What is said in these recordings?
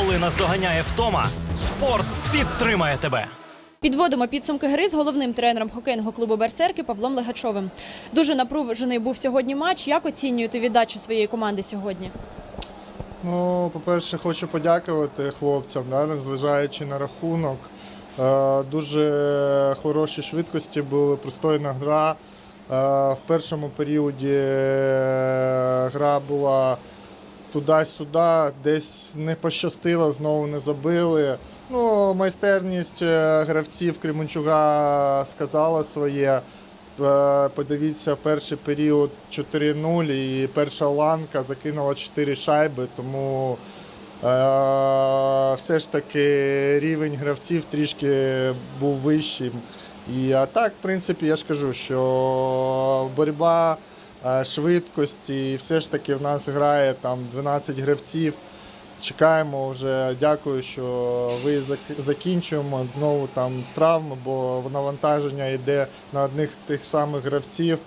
Коли наздоганяє втома, спорт підтримає тебе. Підводимо підсумки гри з головним тренером хокейного клубу Берсерки Павлом Легачовим. Дуже напружений був сьогодні матч. Як оцінюєте віддачу своєї команди сьогодні? Ну, по-перше, хочу подякувати хлопцям, да, незважаючи на рахунок. Е, дуже хороші швидкості були, пристойна гра. Е, в першому періоді е, гра була туди-сюди, десь не пощастило, знову не забили. Ну, майстерність е, гравців Кременчуга сказала своє. Е, Подивіться, перший період 4-0 і перша ланка закинула 4 шайби, тому е, все ж таки рівень гравців трішки був вищим. І а так, в принципі, я ж кажу, що боротьба, швидкості, і все ж таки в нас грає там 12 гравців. Чекаємо вже. Дякую, що ви закінчуємо. Знову там травми, бо навантаження йде на одних тих самих гравців.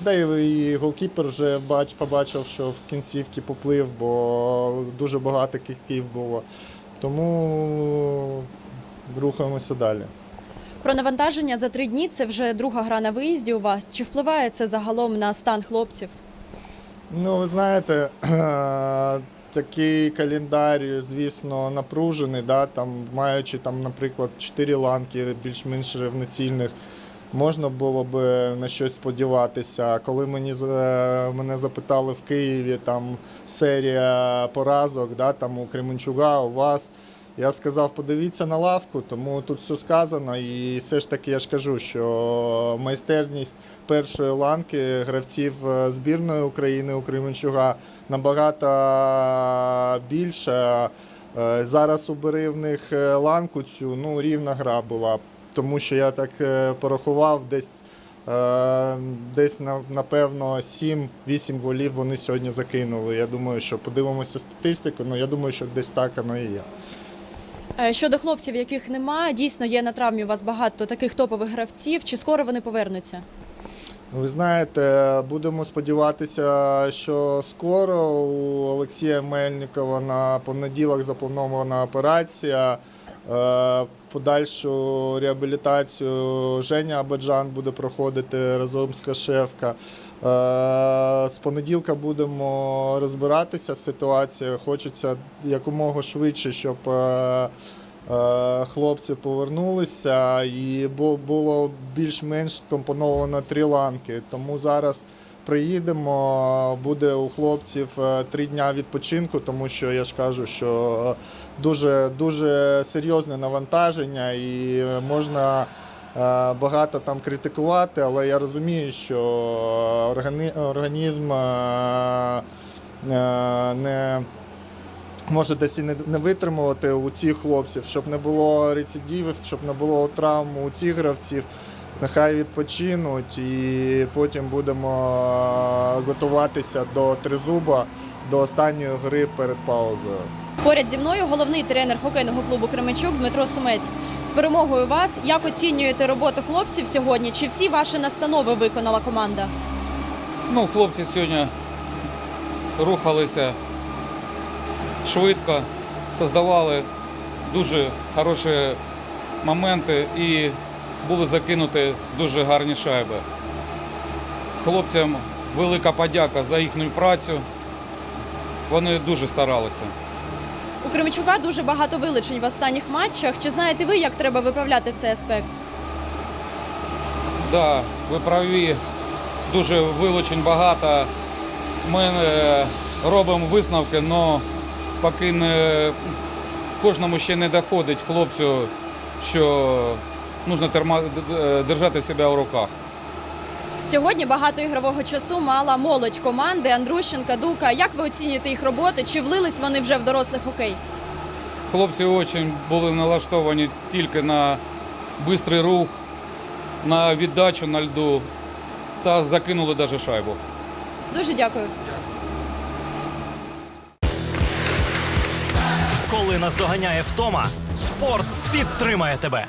Да і голкіпер вже бач, побачив, що в кінцівці поплив, бо дуже багато кіків було. Тому рухаємося далі. Про навантаження за три дні це вже друга гра на виїзді у вас. Чи впливає це загалом на стан хлопців? Ну, ви знаєте, такий календар, звісно, напружений, да, там, маючи, там, наприклад, 4 ланки більш-менш рівноцільних, можна було б на щось сподіватися. Коли мені, мене запитали в Києві там серія поразок, да, там, у Кременчуга, у вас. Я сказав, подивіться на лавку, тому тут все сказано. І все ж таки я ж кажу, що майстерність першої ланки гравців е, збірної України у Кременчуга набагато більша. Е, Зараз убери в них е, ланку цю, ну рівна гра була. Тому що я так порахував, десь, десь напевно 7-8 голів вони сьогодні закинули. Я думаю, що подивимося статистику, ну я думаю, що десь так воно і є. Е, Щодо хлопців, яких немає, дійсно є на травмі у вас багато таких топових гравців. Чи скоро вони повернуться? Ви знаєте, будемо сподіватися, що скоро у Олексія Мельникова на понеділок запланована операція. Е, Подальшу реабілітацію Женя Абаджан буде проходити разом з Кашевка. Е, З понеділка будемо розбиратися з ситуацією. Хочеться якомога швидше, щоб е, хлопці повернулися і було більш-менш скомпоновано три ланки. Тому зараз приїдемо, буде у хлопців е, три дня відпочинку, тому що я ж кажу, що е, дуже, дуже серйозне навантаження і можна. е, Багато там критикувати, але я розумію, що організм не може десь і не витримувати у цих хлопців, щоб не було рецидивів, щоб не було травм у цих гравців. Нехай відпочинуть і потім будемо е, готуватися до тризуба, до останньої гри перед паузою. Поряд зі мною головний тренер хокейного клубу Кременчук Дмитро Сумець. З перемогою вас як оцінюєте роботу хлопців сьогодні? Чи всі ваші настанови виконала команда? Ну, хлопці сьогодні рухалися швидко, создавали дуже хороші моменти і були закинуті дуже гарні шайби. Хлопцям велика подяка за їхню працю. Вони дуже старалися. У Кременчука дуже багато вилучень в останніх матчах. Чи знаєте ви, як треба виправляти цей аспект? Да, ви праві, дуже вилучень багато. Ми е, робимо висновки, але поки не кожному ще не доходить хлопцю, що потрібно держати себе в руках. Сьогодні багато ігрового часу мала молодь команди Андрущенка, Дука. Як ви оцінюєте їх роботи? Чи влились вони вже в дорослий хокей? Хлопці дуже були налаштовані тільки на швидкий рух, на віддачу на льду та закинули навіть шайбу. Дуже дякую. Коли наздоганяє втома, спорт підтримає тебе.